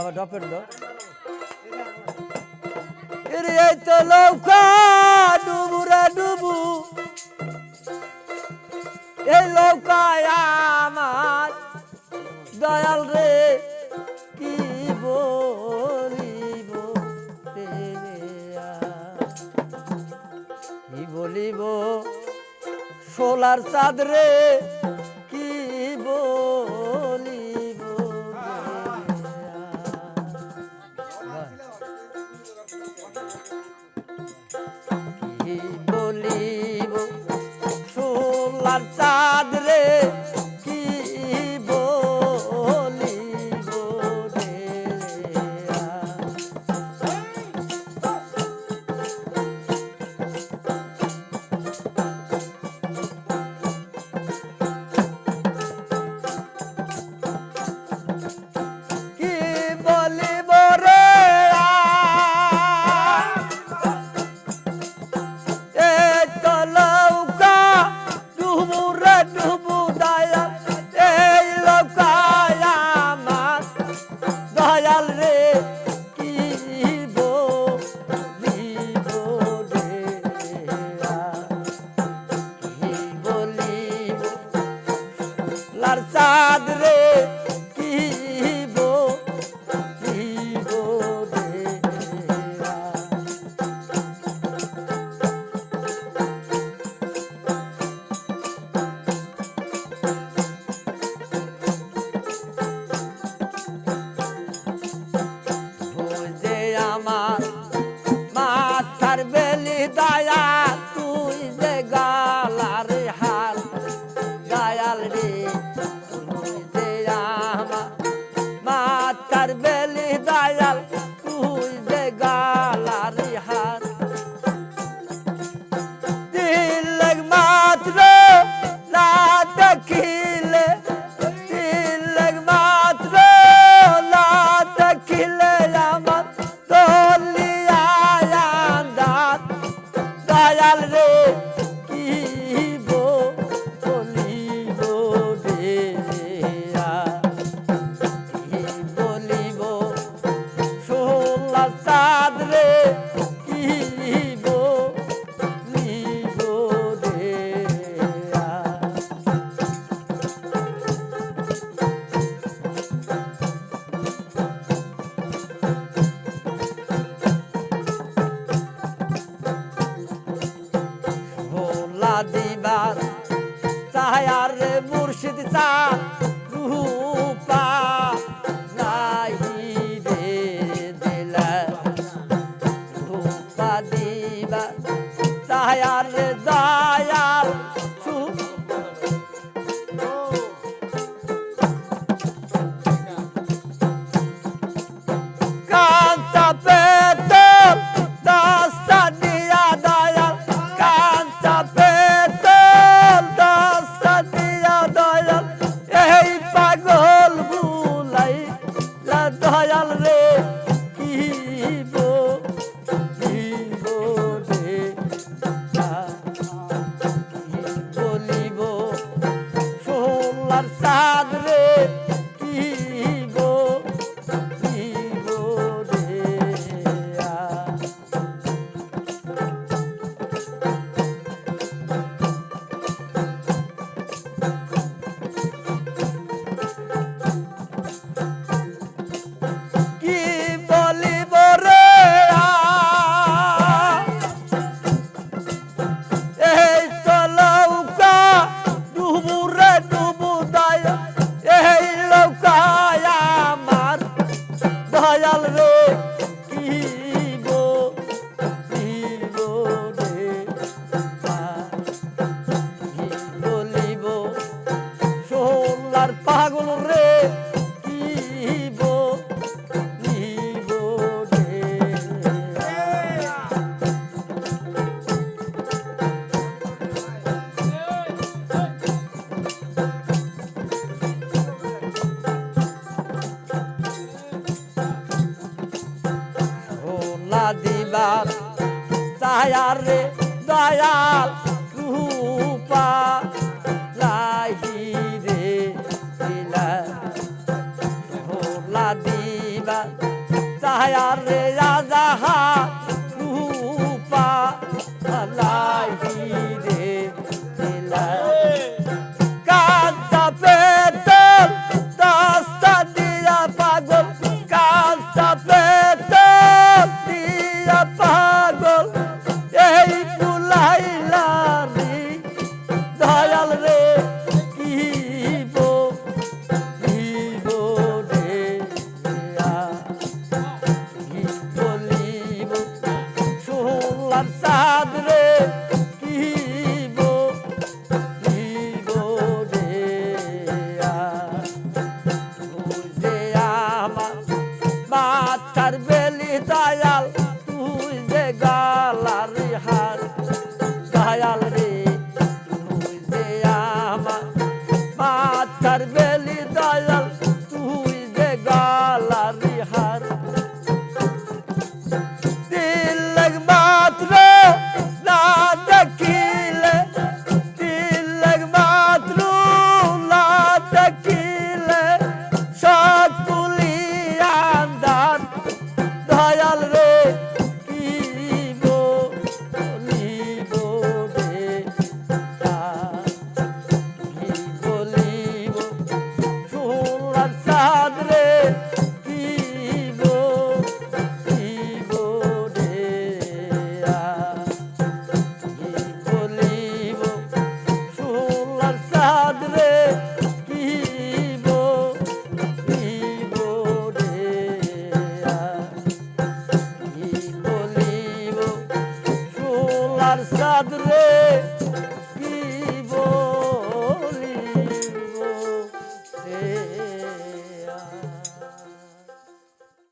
বাবা ডপের দো এরে এই তো নৌকা, ডুবুরা ডুবু। এই নৌকায় আমার দয়াল রে, কি বলিব? কি বলিব? সোলার চাঁদ রে বলিব সোলার চাঁদ দয়াল রে। রে তুই যে আমার মাথার বেলি দয়াল তুই যে গালার হাল তিলক মাত্র না দেখিলে তিলক মাত্র না দেখিলে আমার দলিয়া দয়াল রে ছায়া দিবার তাহার রে দয়াল রূপা লাহি রে দিলা। ভোলা দিবা। তাহার রে sarsa de